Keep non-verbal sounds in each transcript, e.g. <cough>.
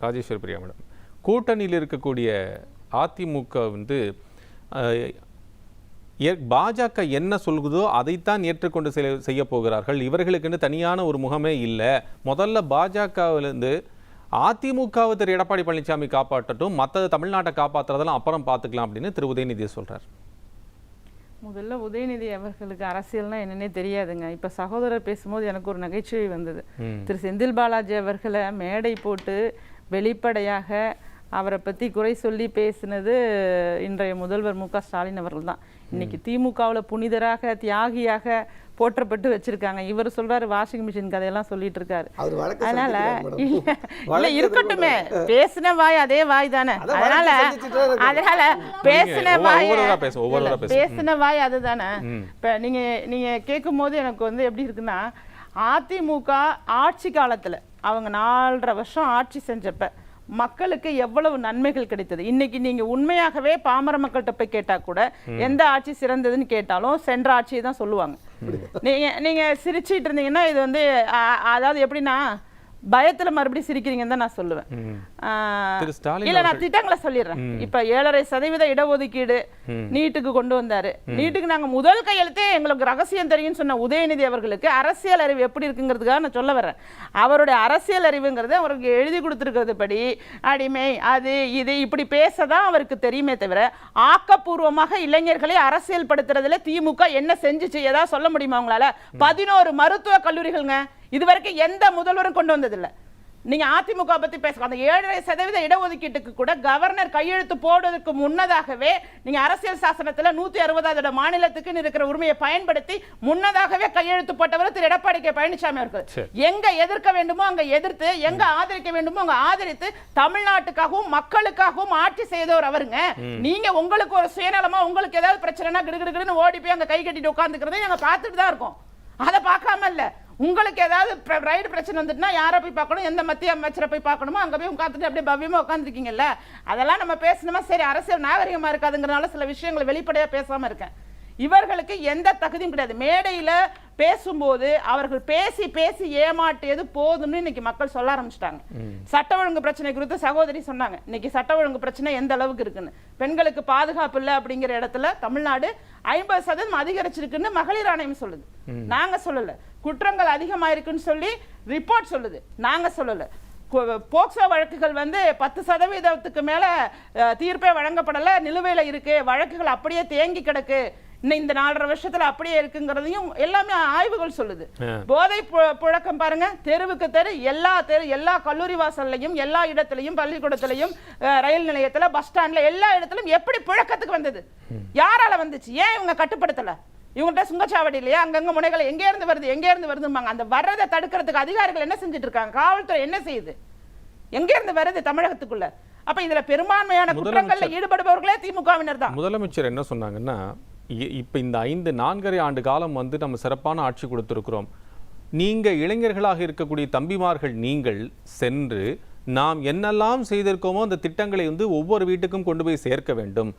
Rajeswari Priya madam. கூட்டணியில் இருக்கக்கூடிய அதிமுக வந்து பாஜக என்ன சொல்குதோ அதைத்தான் ஏற்றுக்கொண்டு செய- செய்ய போகிறார்கள். இவர்களுக்குன்னு தனியான ஒரு முகமே இல்லை. முதல்ல பாஜகவிலிருந்து அதிமுகவை திரு எடப்பாடி பழனிசாமி காப்பாற்றட்டும் மற்ற தமிழ்நாட்டை காப்பாற்றுறதெல்லாம் அப்புறம் பார்த்துக்கலாம் அப்படின்னு திரு உதயநிதி சொல்றார். முதல்ல உதயநிதி அவர்களுக்கு அரசியல்னா என்னன்னே தெரியாதுங்க. இப்ப சகோதரர் பேசும்போது எனக்கு ஒரு நகைச்சுவை வந்தது. திரு செந்தில் பாலாஜி அவர்களை மேடை போட்டு வெளிப்படையாக அவரை பத்தி குறை சொல்லி பேசினது இன்றைய முதல்வர் மு க ஸ்டாலின் அவர்கள் தான் இன்னைக்கு திமுகவுல புனிதராக தியாகியாக போற்றப்பட்டு வச்சிருக்காங்க. இவர் சொல்றாரு வாஷிங் மிஷின் கதையெல்லாம் சொல்லிட்டு இருக்காரு. அதனால இல்ல இருக்கட்டுமே. பேசின வாய் அதே வாய் தானே. அதான் அதனால. அதனால பேசின வாய். பேசின வாய் அதுதானே. இப்ப நீங்க நீங்க கேட்கும்போது எனக்கு வந்து எப்படி இருக்குன்னா அதிமுக ஆட்சி காலத்துல அவங்க நாலரை வருஷம் ஆட்சி செஞ்சப்ப மக்களுக்கு எவ்வளவு நன்மைகள் கிடைத்தது? இன்னைக்கு நீங்க உண்மையாகவே பாமர மக்கள்கிட்ட போய் கேட்டா கூட எந்த ஆட்சி சிறந்ததுன்னு கேட்டாலும் சென்ற ஆட்சியை தான் சொல்லுவாங்க. நீங்க நீங்க சிரிச்சிட்டு இருந்தீங்கன்னா இது வந்து அதாவது எப்படின்னா பயத்துல மறுபடியும் சிரிக்கிறீங்கன்னு தான் நான் சொல்லுவேன். இல்ல நான் திட்டங்களை சொல்லிடுறேன். இப்ப ஏழரை சதவீத இடஒதுக்கீடு நீட்டுக்கு கொண்டு வந்தாரு. நீட்டுக்கு நாங்க முதல் கையெழுத்தே எங்களுக்கு ரகசியம் தெரியும்னு சொன்ன உதயநிதி அவர்களுக்கு அரசியல் அறிவு எப்படி இருக்குங்கிறதுக்காக நான் சொல்ல வர்றேன். அவருடைய அரசியல் அறிவுங்கிறது அவருக்கு எழுதி கொடுத்துருக்கிறது படி அடிமை அது இது இப்படி பேசதான் அவருக்கு தெரியுமே தவிர ஆக்கப்பூர்வமாக இளைஞர்களை அரசியல் படுத்துறதுல திமுக என்ன செஞ்சுச்சு? ஏதாவது சொல்ல முடியுமா உங்களால? பதினோரு மருத்துவ கல்லூரிகள்ங்க. இதுவரைக்கும் எந்த முதல்வரும் கொண்டு வந்ததில்ல. நீங்க அதிமுக பத்தி பேசுங்க. அந்த ஏழரை சதவீத இடஒதுக்கீட்டுக்கு கூட கவர்னர் கையெழுத்து போடுவதற்கு முன்னதாகவே நீங்க அரசியல் சாசனத்துல நூத்தி அறுபதாவது மாநிலத்துக்குன்னு இருக்கிற உரிமையை பயன்படுத்தி முன்னதாகவே கையெழுத்து போட்டவர் திரு எடப்பாடி கே பழனிசாமி அவர்கள். எங்க எதிர்க்க வேண்டுமோ அங்க எதிர்த்து எங்க ஆதரிக்க வேண்டுமோ அங்க ஆதரித்து தமிழ்நாட்டுக்காகவும் மக்களுக்காகவும் ஆட்சி செய்தவர் அவருங்க. நீங்க உங்களுக்கு ஒரு சுயநலமா உங்களுக்கு ஏதாவது பிரச்சனைனா கிடுகிடுன்னு ஓடி போய் அங்க கை கட்டிட்டு உட்காந்துக்கிறதை நாங்க பார்த்துட்டு தான் இருக்கோம். அதை பார்க்காம இல்ல. உங்களுக்கு ஏதாவது ரைடு பிரச்சனை வந்துட்டுனா யாரை போய் பார்க்கணும்? எந்த மத்திய அமைச்சரை போய் பார்க்கணுமோ அங்க போய் உட்காந்துட்டு அப்படியே பவ்யமா உட்காந்துருக்கீங்கல்ல அதெல்லாம் நம்ம பேசணுமா? சரி அரசியல் நாகரிகமா இருக்காதுங்கிறனால சில விஷயங்களை வெளிப்படையா பேசாம இருக்கேன். இவர்களுக்கு எந்த தகுதியும் கிடையாது. மேடையில பேசும்போது அவர்கள் பேசி பேசி ஏமாற்றியது போதும்னு இன்னைக்கு மக்கள் சொல்ல ஆரம்பிச்சிட்டாங்க. சட்ட ஒழுங்கு பிரச்சனை குறித்து சகோதரி சொன்னாங்க. இன்னைக்கு சட்ட ஒழுங்கு பிரச்சனை எந்த அளவுக்கு இருக்குன்னு. பெண்களுக்கு பாதுகாப்பு இல்லை அப்படிங்கிற இடத்துல தமிழ்நாடு ஐம்பது சதவீதம் அதிகரிச்சிருக்குன்னு மகளிர் ஆணையம் சொல்லுது. நாங்க சொல்லல. குற்றங்கள் அதிகமாயிருக்குன்னு சொல்லி ரிப்போர்ட் சொல்லுது. நாங்க சொல்லல. போக்சோ வழக்குகள் வந்து பத்து சதவீதத்துக்கு மேல தீர்ப்பே வழங்கப்படல. நிலுவையில இருக்கு. வழக்குகள் அப்படியே தேங்கி கிடக்கு. இந்த நாலரை வருஷத்துல அப்படியே இருக்குங்கிறதையும் எல்லாமே ஆய்வுகள் சொல்லுது. போதை புழக்கம் பாருங்க. தெருவுக்கு தெரு எல்லா தெரு எல்லா கல்லூரி வாசல்லையும் எல்லா இடத்துலையும் பள்ளிக்கூடத்திலையும் ரயில் நிலையத்துல பஸ் ஸ்டாண்ட்ல எல்லா இடத்துலயும் எப்படி புழக்கத்துக்கு வந்தது? யாரால வந்துச்சு? ஏன் இவங்க கட்டுப்படுத்தல? இவங்கள்ட்ட சுங்கச்சாவடி இல்லையா? அங்கங்க முனைகள் எங்க இருந்து வருது? எங்க இருந்து வருதும்பாங்க. அந்த வர்றதை தடுக்கிறதுக்கு அதிகாரிகள் என்ன செஞ்சுட்டு இருக்காங்க காவல்துறை என்ன செய்யுது? எங்க இருந்து வருது தமிழகத்துக்குள்ள? அப்ப இதுல பெரும்பான்மையான குற்றங்கள்ல ஈடுபடுபவர்களே திமுகவினர் தான். முதலமைச்சர் என்ன சொன்னாங்கன்னா இப்ப இந்த ஐந்து நான்கரை ஆண்டு காலம் வந்து நம்ம சிறப்பான ஆட்சி கொடுத்திருக்கிறோம். நீங்க இளைஞர்களாக இருக்கக்கூடிய தம்பிமார்கள் நீங்கள் சென்று நாம் என்னெல்லாம் செய்திருக்கோமோ அந்த திட்டங்களை வந்து ஒவ்வொரு வீட்டுக்கும் கொண்டு போய் சேர்க்க வேண்டும்.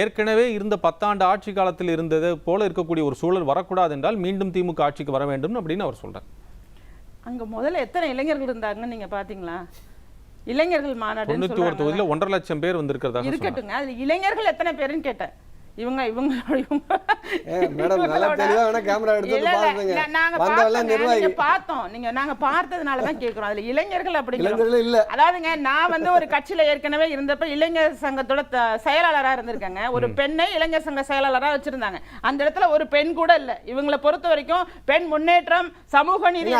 ஏற்கனவே இருந்த பத்தாண்டு ஆட்சி காலத்தில் இருந்தது போல இருக்கக்கூடிய ஒரு சூழல் வரக்கூடாது என்றால் மீண்டும் திமுக ஆட்சிக்கு வர வேண்டும் அப்படின்னு அவர் சொல்றார். அங்க முதல்ல எத்தனை இளைஞர்கள் இருந்தாங்கன்னு நீங்க பாத்தீங்களா? இளைஞர்கள் மாநாடு தொண்ணூத்தி ஒரு தொகுதியில ஒன்றரை லட்சம் பேர் வந்திருக்கிறதாக சொன்னார் இருக்கட்டுங்க அதுல இளைஞர்கள் எத்தனை பேருன்னு கேட்டேன். இவங்க இவங்க மேடம், நல்லா தெளிவா வேணா camera எடுத்து பாருங்க. நாங்க நிர்வாகி. நீங்க பார்த்தோம். நீங்க நாங்க பார்த்ததுனால தான் கேக்குறோம். அதுல இளைஞர்கள் அப்படிங்கிற இளைஞர்களே இல்ல. அதாவதுங்க நான் வந்து ஒரு கட்சியில ஏற்கனவே இருந்தப்ப இளைஞர் சங்கத்தோட செயலாளரா இருந்திருக்கேங்க. ஒரு பெண்ணை இளைஞர் சங்க செயலாளரா வச்சிருந்தாங்க. அந்த இடத்துல ஒரு பெண் கூட இல்ல. இவங்களை பொறுத்த வரைக்கும் பெண் முன்னேற்றம் சமூக நீதி.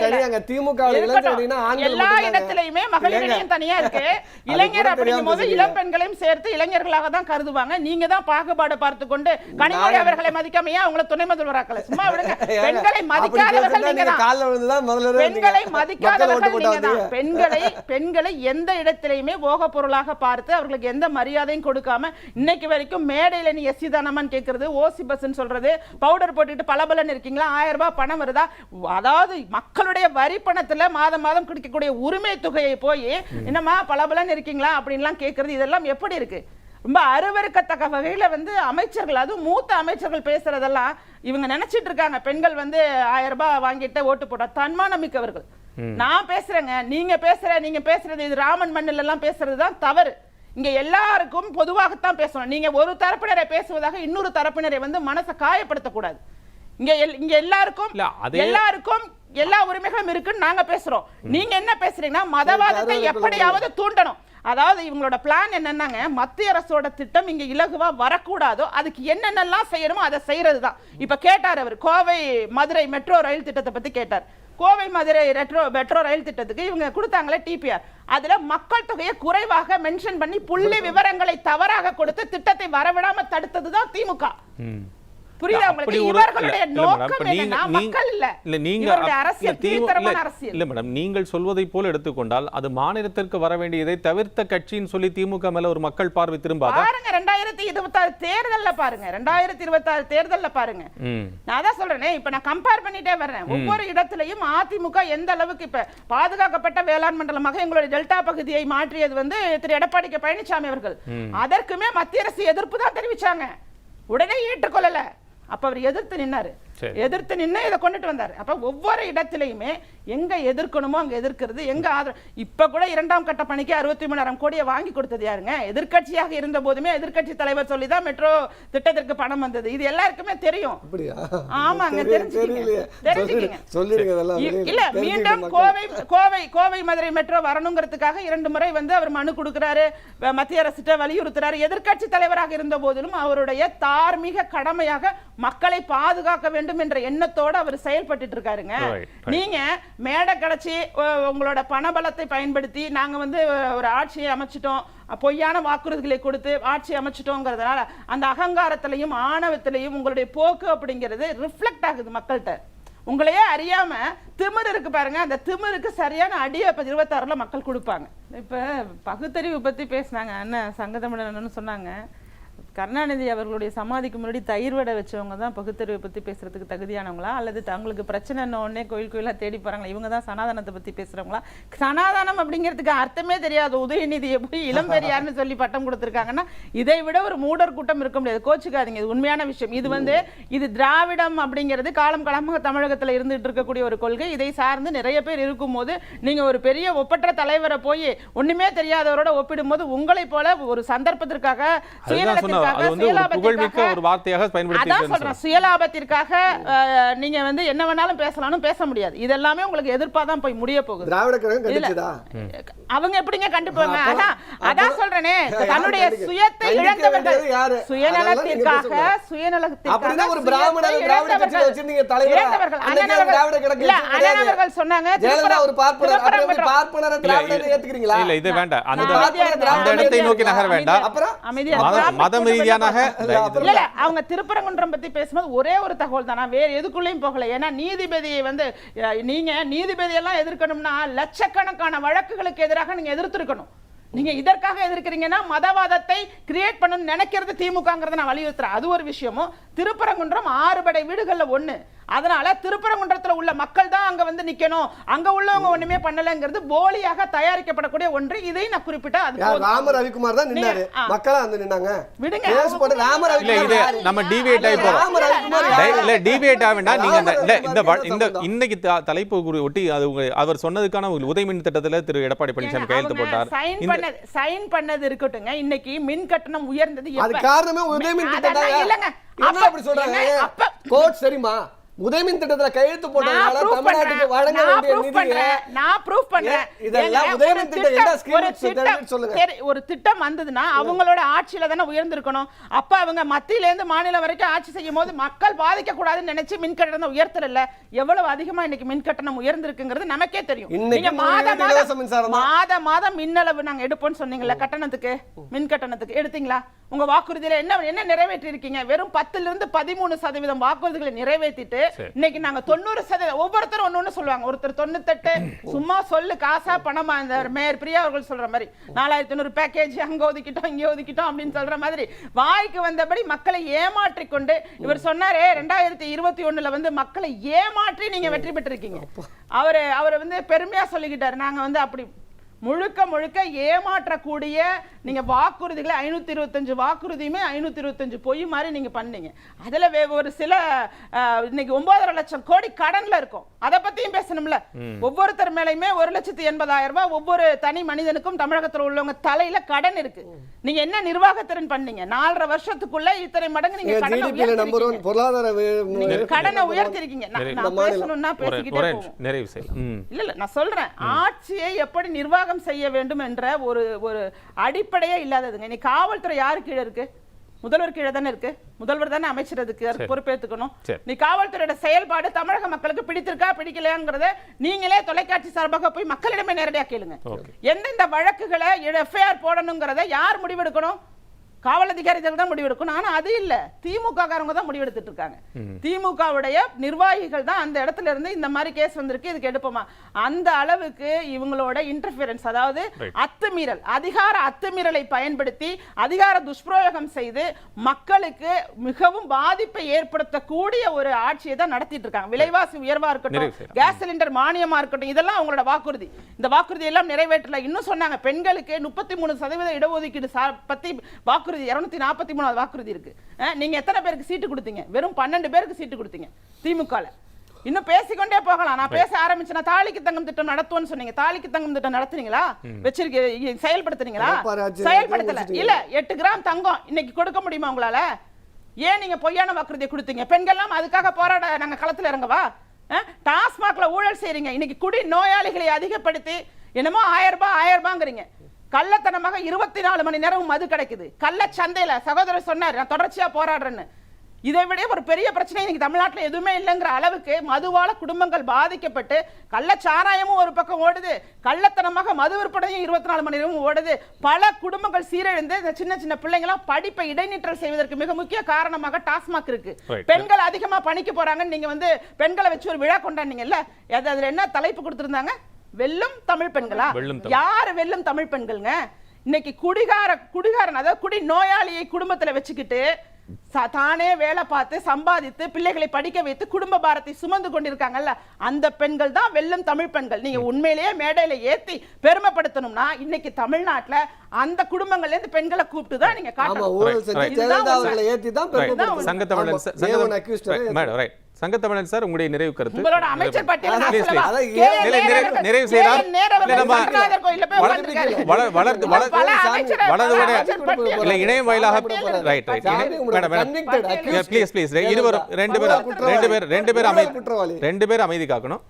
தனி, திமுக எல்லா. இடத்துலயுமே மகளிர் தனியா இருக்கு. இளைஞர் அப்படிங்கும் போது இளம் பெண்களையும் சேர்த்து இளைஞர்களாக தான் கருதுவாங்க. நீங்க தான் பாகுபாடு பார்த்து கொண்டு கனிமொழி அவர்களை மதிக்காமையா அவங்கள துணை முதல்வராக்கல? சும்மா விடுங்க. <laughs> பெண்களை மதிக்காதவர்கள் நீங்க தான். பெண்களை மதிக்காதவர்கள் நீங்க தான். பெண்களை <laughs> பெண்களை எந்த இடத்திலையுமே போக பொருளாக பார்த்து அவர்களுக்கு எந்த மரியாதையும் கொடுக்காம இன்னைக்கு வரைக்கும் மேடையில நீ எஸ்சி தானமான்னு கேக்குறது ஓசி பஸ்ன்னு சொல்றது பவுடர் போட்டுட்டு பலபலன்னு இருக்கீங்களா? ஆயிரம் ரூபாய் பணம் வருதா? அதாவது மக்களுடைய வரி பணத்துல மாதம் மாதம் கிடைக்கக்கூடிய உரிமை தொகையை போய் என்னம்மா பலபலன்னு இருக்கீங்களா? அப்படின்லாம் கேக்குறது இதெல்லாம் எப்படி இருக்கு? ரொம்ப அருவருக்கத்தக்க வகையில வந்து அமைச்சர்கள் அதுவும் மூத்த அமைச்சர்கள் பேசுறதெல்லாம் இவங்க நினைச்சிட்டு இருக்காங்க. பெண்கள் வந்து ஆயிரம் ரூபாய் வாங்கிட்டு ஓட்டு போட்டா தன்மானம் மிக்கவர்கள். நான் பேசுறேங்க. நீங்க பேசுற நீங்க பேசுறது இது ராமன் மண்ணில் எல்லாம் பேசுறது தான் தவறு. இங்க எல்லாருக்கும் பொதுவாகத்தான் பேசணும். நீங்க ஒரு தரப்பினரை பேசுவதாக இன்னொரு தரப்பினரை வந்து மனசை காயப்படுத்தக்கூடாது. இங்க எல்- இங்க எல்லாருக்கும் எல்லாருக்கும் எல்லா உரிமைகளும் இருக்குன்னு நாங்க பேசுறோம். நீங்க என்ன பேசுறீங்கன்னா மதவாதத்தை எப்படியாவது தூண்டணும். அதாவது இவங்களோட பிளான் என்னன்னாங்க மத்திய அரசோட திட்டம் இங்க இலகுவா வரக்கூடாதோ அதுக்கு என்னென்னலாம் செய்யணுமோ அதை செய்யறது தான் இப்ப கேட்டார் அவர் கோவை மதுரை மெட்ரோ ரயில் திட்டத்தை பத்தி கேட்டார். கோவை மதுரை ரெட்ரோ மெட்ரோ ரயில் திட்டத்துக்கு இவங்க கொடுத்தாங்களே டிபிஆர் அதுல மக்கள் தொகையை குறைவாக மென்ஷன் பண்ணி புள்ளி விவரங்களை தவறாக கொடுத்து திட்டத்தை வரவிடாம தடுத்தது தான் திமுக. புரியுதா உங்களுக்கு? இவர்களுடைய நோக்கம் என்னன்னா மக்கள் இல்ல இல்ல, நீங்க அரசியல் அரசியல். இல்ல மேடம் நீங்கள் சொல்வதை போல எடுத்துக்கொண்டால் அது மாநிலத்திற்கு வர வேண்டியதை தவிர்த்த கட்சின்னு சொல்லி திமுக மேல ஒரு மக்கள் பார்வை திரும்பாதா? பாருங்க ரெண்டாயிரத்தி இருபத்தாறு தேர்தல்ல பாருங்க. ரெண்டாயிரத்தி இருபத்தாறு தேர்தல்ல பாருங்க. நான் அதான் சொல்றேனே இப்ப நான் கம்பேர் பண்ணிட்டே வர்றேன். ஒவ்வொரு இடத்துலயும் அதிமுக எந்த அளவுக்கு இப்ப பாதுகாக்கப்பட்ட வேளாண் மண்டலமாக எங்களுடைய டெல்டா பகுதியை மாற்றியது வந்து திரு. எடப்பாடி பழனிசாமி அவர்கள். அதற்குமே மத்திய அரசு எதிர்ப்பு தான் தெரிவிச்சாங்க. உடனே ஏற்றுக்கொள்ளல. அப்போ அவர் எதிர்த்து நின்னாரு. எதிர்த்து நின்னு இதை கொண்டுட்டு வந்தாரு. அப்ப ஒவ்வொரு இடத்திலையுமே எங்க எதிர்க்கணுமோ அங்க எதிர்க்கிறது எங்க ஆதரவு இப்ப கூட இரண்டாம் கட்ட பணிக்கு அறுபத்தி மூணாயிரம் கோடியை வாங்கி கொடுத்தது யாருங்க? எதிர்க்கட்சியாக இருந்த போதுமே எதிர்க்கட்சி தலைவர் சொல்லி தான் மெட்ரோ திட்டத்திற்கு பணம் வந்தது. இது எல்லாருக்குமே தெரியும். ஆமாங்க தெரிஞ்சுக்கங்க. இல்ல மீண்டும். கோவை கோவை கோவை மதுரை மெட்ரோ வரணுங்கிறதுக்காக இரண்டு முறை வந்து அவர் மனு கொடுக்கிறாரு. மத்திய அரசிட்ட வலியுறுத்துறாரு. எதிர்க்கட்சி தலைவராக இருந்த போதிலும் அவருடைய தார்மீக கடமையாக மக்களை பாதுகாக்க வேண்டும். என்ற எண்ணத்தோட அவர் செயல்பட்டுட்டு இருக்காருங்க. நீங்க மேடை கிடைச்சி உங்களோட பணபலத்தை பயன்படுத்தி நாங்க வந்து ஒரு ஆட்சியை அமைச்சிட்டோம். பொய்யான வாக்குறுதிகளை கொடுத்து ஆட்சி அமைச்சிட்டோங்கிறதுனால அந்த அகங்காரத்திலையும் ஆணவத்திலையும் உங்களுடைய போக்கு அப்படிங்கிறது ரிஃப்ளெக்ட் ஆகுது மக்கள்கிட்ட. உங்களையே அறியாம திமிர் இருக்கு பாருங்க. அந்த திமிருக்கு சரியான அடியை இப்ப இருபத்தாறுல மக்கள் கொடுப்பாங்க. இப்ப பகுத்தறிவு பத்தி பேசினாங்க. அண்ணன் சங்கத்தமிழன் அண்ணன்னு சொன்னாங்க. கருணாநிதி அவர்களுடைய சமாதிக்கு முன்னாடி தயிர் வடை வச்சவங்க தான் பகுத்தறிவை பத்தி பேசுறதுக்கு தகுதியானவங்களா? அல்லது தங்களுக்கு பிரச்சனை உடனே கோயில் கோயிலா தேடி போறாங்களா? இவங்க தான் சனாதனத்தை பத்தி பேசுறவங்களா? சனாதனம் அப்படிங்கிறதுக்கு அர்த்தமே தெரியாது. உதயநிதியை போய் இளம் பெரியார்னு சொல்லி பட்டம் கொடுத்துருக்காங்கன்னா இதை விட ஒரு மூடர் கூட்டம் இருக்க முடியாது. கோச்சுக்காதீங்க இது உண்மையான விஷயம். இது வந்து இது திராவிடம் அப்படிங்கிறது காலம் காலமாக தமிழகத்துல இருந்துகிட்டு இருக்கக்கூடிய ஒரு கொள்கை. இதை சார்ந்து நிறைய பேர் இருக்கும்போது நீங்க ஒரு பெரிய ஒப்பற்ற தலைவரை போய் ஒண்ணுமே தெரியாதவரோட ஒப்பிடும்போது உங்களை போல ஒரு சந்தர்ப்பத்திற்காக அதுதான் அது வந்து ஒரு புகழ்மிக்க ஒரு வார்த்தையாக பயன்படுத்தி அதான் சொல்றேன் சுயலாபத்திற்காக நீங்க வந்து என்ன வேணாலும் பேசலாம்னு பேச முடியாது இது எல்லாமே உங்களுக்கு எதிர்ப்பா தான் போய் முடிய போகுது திராவிட கழகம். கண்டிச்சதா அவங்க எப்படிங்க கண்டுப்பாங்க அதான் அதான் சொல்றேனே தன்னுடைய சுயத்தை இழந்தவர்கள் சுயநலத்திற்காக. சுயநலத்திற்காக ஒரு பிராமணர் திராவிட கட்சியில. வச்சிருந்தீங்க தலைவரா? இழந்தவர்கள். அன்னைக்கு அண்ணன் அவர்கள்- திராவிட கழகம் இல்ல, அண்ணன் சொன்னாங்க ஜெயலலிதா ஒரு பார்ப்பனர். பார்ப்பனர் திராவிடர் ஏத்துக்கிறீங்களா இல்ல இது வேண்டாம் அந்த இடத்தை நோக்கி நகர? வேண்டாம். அப்புறம். மதம் இல்ல அவங்க திருப்பரங்குன்றம் பத்தி பேசும்போது ஒரே ஒரு தகவல் தான். வேற எதுக்குள்ளேயும் போகல. ஏன்னா நீதிபதியை வந்து நீங்க நீதிபதி எல்லாம் எதிர்க்கணும்னா லட்சக்கணக்கான வழக்குகளுக்கு எதிராக நீங்க எதிர்த்திருக்கணும். நீங்க இதற்காக எதிர்க்கிறீங்கன்னா மதவாதத்தை கிரியேட் பண்ணணும்னு நினைக்கிறது திமுகங்கிறத நான் வலியுறுத்துறேன். அது ஒரு விஷயமும். திருப்பரங்குன்றம் ஆறு படை வீடுகள்ல ஒண்ணு. அதனால திருப்பரங்குன்றத்துல உள்ள மக்கள் தான் அங்க வந்து நிக்கணும் அங்க உள்ளவங்க ஒண்ணுமே பண்ணலங்கிறது போலியாக தயாரிக்கப்படக்கூடிய ஒன்று இதை நான் குறிப்பிட்டேன் அது. ராம ரவிக்குமார் தான் நின்னாரு. மக்களா வந்து நின்னாங்க விடுங்க. ராம இல்ல ரவிக்குமார்? நம்ம டிவியேட் ஆகி போறோம்? இல்ல டிவியேட் ஆக வேண்டாம் நீங்க இந்த- இல்ல இந்த இந்த இன்னைக்கு தலைப்பு குறி- ஒட்டி அது உங்க அவர் சொன்னதுக்கான ஒரு உதயமின் திட்டத்துல திரு எடப்பாடி பழனிசாமி கையெழுத்து போட்டார் சைன் பண்ணது சைன் பண்ணது இருக்கட்டுங்க இன்னைக்கு மின் கட்டணம் உயர்ந்தது அது? காரணமே உதயமின் திட்டம் இல்லைங்க. அப்படி சொல்றாங்க கோர்ட் சரிமா உதயமின் திட்டத்துல கையெழுத்து போட்டதுனால தமிழ்நாட்டுக்கு. வழங்க வேண்டிய நிதியை. நான் பண்றேன். ஏ, இதெல்லாம் உதயமின் திட்டம் என்ன திட்டம் சொல்லுங்க. ஒரு திட்டம் வந்ததுன்னா அவங்களோட ஆட்சியில தானே உயர்ந்திருக்கணும் அப்ப அவங்க மத்தியில இருந்து மாநிலம் வரைக்கும் ஆட்சி செய்யும் போது மக்கள் பாதிக்க கூடாதுன்னு நினைச்சு மின் கட்டணம் உயர்த்தல எவ்வளவு அதிகமா இன்னைக்கு மின் கட்டணம் உயர்ந்திருக்குங்கிறது நமக்கே தெரியும் நீங்க மாத மாதம். மாத மாதம் மின்னளவு நாங்க எடுப்போம்னு சொன்னீங்கல்ல கட்டணத்துக்கு மின் கட்டணத்துக்கு எடுத்தீங்களா உங்க வாக்குறுதியில என்ன என்ன நிறைவேற்றி இருக்கீங்க வெறும் பத்துல இருந்து பதிமூணு சதவீதம் வாக்குறுதிகளை நிறைவேற்றிட்டு. இன்னைக்கு நாங்க தொண்ணூறு சதவீதம் ஒவ்வொருத்தரும் ஒண்ணு ஒண்ணு சொல்லுவாங்க. ஒருத்தர் தொண்ணூத்தெட்டு சும்மா சொல்லு காசா பணமா? இந்த மேயர் பிரியா அவர்கள் சொல்ற மாதிரி நாலாயிரத்தி ஐநூறு பேக்கேஜ் அங்க ஒதுக்கிட்டோம் இங்க ஒதுக்கிட்டோம் அப்படின்னு சொல்ற மாதிரி வாய்க்கு வந்தபடி மக்களை ஏமாற்றி கொண்டு இவர் சொன்னாரே ரெண்டாயிரத்தி இருபத்தி ஒண்ணுல வந்து மக்களை ஏமாற்றி நீங்க வெற்றி பெற்றிருக்கீங்க. அவரு அவரை வந்து பெருமையா சொல்லிக்கிட்டாரு. நாங்க வந்து அப்படி முழுக்க முழுக்க ஏமாற்றக்கூடிய நீங்க வாக்குறுதிகளை ஐநூத்தி இருபத்தஞ்சு வாக்குறுதியுமே ஐநூத்தி இருபத்தஞ்சு பொய் மாதிரி நீங்க பண்ணீங்க. அதுல ஒரு சில இன்னைக்கு ஒன்பதரை லட்சம் கோடி கடன்ல இருக்கும். அதை பத்தியும் பேசணும்ல. ஒவ்வொருத்தர் மேலயுமே ஒரு லட்சத்தி எண்பதாயிரம் ரூபாய் ஒவ்வொரு தனி மனிதனுக்கும் தமிழகத்துல உள்ளவங்க தலையில கடன் இருக்கு. நீங்க என்ன நிர்வாகத்திறன் பண்ணீங்க? நாலரை வருஷத்துக்குள்ள இத்தனை மடங்கு நீங்க நீங்க கடனை ஜிடிபியில நம்பர் ஒன் உயர்த்திருக்கீங்க. பொருளாதார கடனை உயர்த்திருக்கீங்க. நான் பேசணும்னா பேசிக்கிட்டே நிறைவு செய்யலாம். ம். இல்ல இல்ல நான் சொல்றேன். ஆட்சியை எப்படி நிர்வாகம் செய்ய வேண்டும் என்ற ஒரு ஒரு அடிப்படையே இல்லாததுங்க. இன்னைக்கு காவல்துறை யாரு கீழே இருக்கு? முதல்வர் கீழே தானே இருக்கு. முதல்வர் தானே அமைச்சர் அதுக்கு அதுக்கு சரி. பொறுப்பேற்றுக்கணும். நீ காவல்துறையோட செயல்பாடு தமிழக மக்களுக்கு பிடித்திருக்கா பிடிக்கலையாங்கிறத நீங்களே தொலைக்காட்சி சார்பாக போய் மக்களிடமே நேரடியா கேளுங்க. எந்தெந்த வழக்குகளை எஃப்ஐஆர் போடணுங்கிறத யார் முடிவெடுக்கணும்? காவல் அதிகாரிகள் தான் முடிவெடுக்கணும். ஆனா அது இல்ல. திமுக காரங்க தான் முடிவெடுத்துட்டு இருக்காங்க திமுகவுடைய நிர்வாகிகள் தான் அந்த இடத்துல இருந்து இந்த மாதிரி கேஸ் வந்திருக்கு இதுக்கு எடுப்போமா? அந்த அளவுக்கு இவங்களோட இன்டர்ஃபியரன்ஸ் அதாவது. அத்துமீறல் அதிகார அத்துமீறலை பயன்படுத்தி அதிகார துஷ்பிரயோகம் செய்து மக்களுக்கு மிகவும் பாதிப்பை ஏற்படுத்தக்கூடிய ஒரு ஆட்சியை தான் நடத்திட்டு இருக்காங்க விலைவாசி உயர்வா இருக்கட்டும். கேஸ் சிலிண்டர் மானியமா இருக்கட்டும் இதெல்லாம் அவங்களோட வாக்குறுதி. இந்த வாக்குறுதி எல்லாம் நிறைவேற்றல. இன்னும் சொன்னாங்க பெண்களுக்கு முப்பத்தி மூணு சதவீத இடஒதுக்கீடு பத்தி வாக்குறுதி இருநூத்தி நாற்பத்தி மூணாவது வாக்குறுதி இருக்கு. நீங்க எத்தனை பேருக்கு சீட்டு கொடுத்தீங்க? வெறும் பன்னெண்டு பேருக்கு சீட்டு கொடுத்தீங்க திமுகல. இன்னும் பேசிக்கொண்டே போகலாம். நான் பேச ஆரம்பிச்சேன்னா தாலிக்கு தங்கம் திட்டம் நடத்துவோம்னு சொன்னீங்க. தாலிக்கு தங்கம் திட்டம் நடத்துனீங்களா? வச்சிருக்க செயல்படுத்துனீங்களா? செயல்படுத்தல. இல்ல எட்டு கிராம் தங்கம் இன்னைக்கு கொடுக்க முடியுமா உங்களால? ஏன் நீங்க பொய்யான வாக்குறுதியை கொடுத்தீங்க? பெண்கள்லாம் அதுக்காக போராட நாங்க களத்துல இறங்கவா? டாஸ்மாக்ல ஊழல் செய்றீங்க. இன்னைக்கு குடி நோயாளிகளை அதிகப்படுத்தி என்னமோ ஆயிரம் ரூபாய் ஆயிரம் ரூபாங்கிறீங்க கள்ளத்தனமாக இருபத்தி நாலு மணி நேரம் மது கிடைக்குது. கள்ள சந்தையில சகோதரர் சொன்னார் நான் தொடர்ச்சியா போராடுறேன்னு. இதை விட ஒரு பெரிய பிரச்சனை இன்னைக்கு தமிழ்நாட்டுல எதுவுமே இல்லைங்கிற அளவுக்கு மதுவால குடும்பங்கள் பாதிக்கப்பட்டு கள்ளச்சாராயமும் ஒரு பக்கம் ஓடுது கள்ளத்தனமாக மது விற்பனையும் இருபத்தி நாலு மணி நேரமும் ஓடுது. பல குடும்பங்கள் சீரழிந்து இந்த சின்ன சின்ன பிள்ளைங்களாம் படிப்பை இடைநிற்றல் செய்வதற்கு மிக முக்கிய காரணமாக டாஸ்மாக் இருக்கு. பெண்கள் அதிகமா பணிக்கு போறாங்கன்னு நீங்க வந்து பெண்களை வச்சு ஒரு விழா கொண்டாடுனீங்கல்ல அது அதுல என்ன தலைப்பு கொடுத்திருந்தாங்க? வெல்லும் தமிழ் பெண்களா. யாரு வெல்லும் தமிழ் பெண்கள்ங்க? இன்னைக்கு குடிகார குடிகாரன் அதாவது குடி நோயாளியை குடும்பத்துல வச்சுக்கிட்டு தானே வேலை பார்த்து சம்பாதித்து பிள்ளைகளை படிக்க வைத்து குடும்ப பாரத்தை சுமந்து கொண்டிருக்காங்கல்ல அந்த பெண்கள் தான் வெல்லும் தமிழ் பெண்கள். நீங்க உண்மையிலேயே மேடையில ஏத்தி பெருமைப்படுத்தணும்னா இன்னைக்கு தமிழ்நாட்டுல அந்த குடும்பங்கள்ல இருந்து பெண்களை கூப்பிட்டு தான் நீங்க ஆமா காட்டணும். சங்கத்தமிழன் ஆமா, சார் உங்களுடைய நிறைவு கருத்து உங்களோட அமைச்சர் பட்டியலை. நிறைவு- செய்யலாம். வளர்ந்து- வள- பல வள- அமைச்சர் வலது பல விட- அமைச்சர் பட்டியல். இல்லை இணையம் வாயிலாக. Right right madam madam convicted, accused. Please please இருவரும் ரெண்டு பேர் ஊழல் ரெண்டு பேர் ரெண்டு பேர் அமைதி. ரெண்டு பேர் அமைதி காக்கணும்